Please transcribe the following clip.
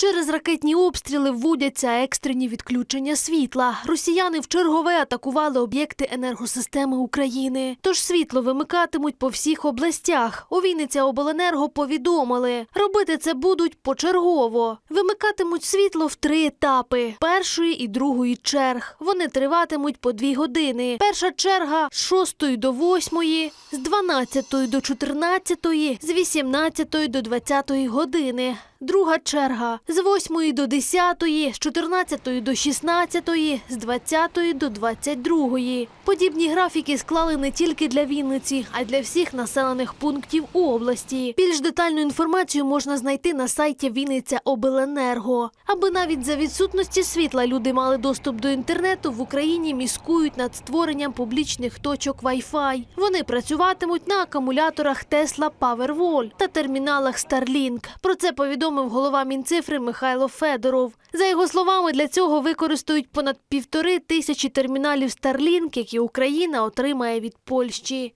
Через ракетні обстріли вводяться екстрені відключення світла. Росіяни в чергове атакували об'єкти енергосистеми України. Тож світло вимикатимуть по всіх областях. У Вінниця обленерго повідомили. Робити це будуть почергово. Вимикатимуть світло в три етапи: першої і другої черг. Вони триватимуть по дві години. Перша черга з 6 до 8, з 12 до 14, з 18 до 20 години. Друга черга з 8 до 10, з 14 до 16, з 20 до 22. Подібні графіки склали не тільки для Вінниці, а й для всіх населених пунктів у області. Більш детальну інформацію можна знайти на сайті Вінниця Обленерго. Аби навіть за відсутності світла люди мали доступ до інтернету, в Україні міскують над створенням публічних точок Wi-Fi. Вони працюватимуть на акумуляторах Tesla Powerwall та терміналах Starlink. Про це повідомив голова Мінцифри Михайло Федоров. За його словами, для цього використають понад півтори тисячі терміналів Starlink, які Україна отримає від Польщі.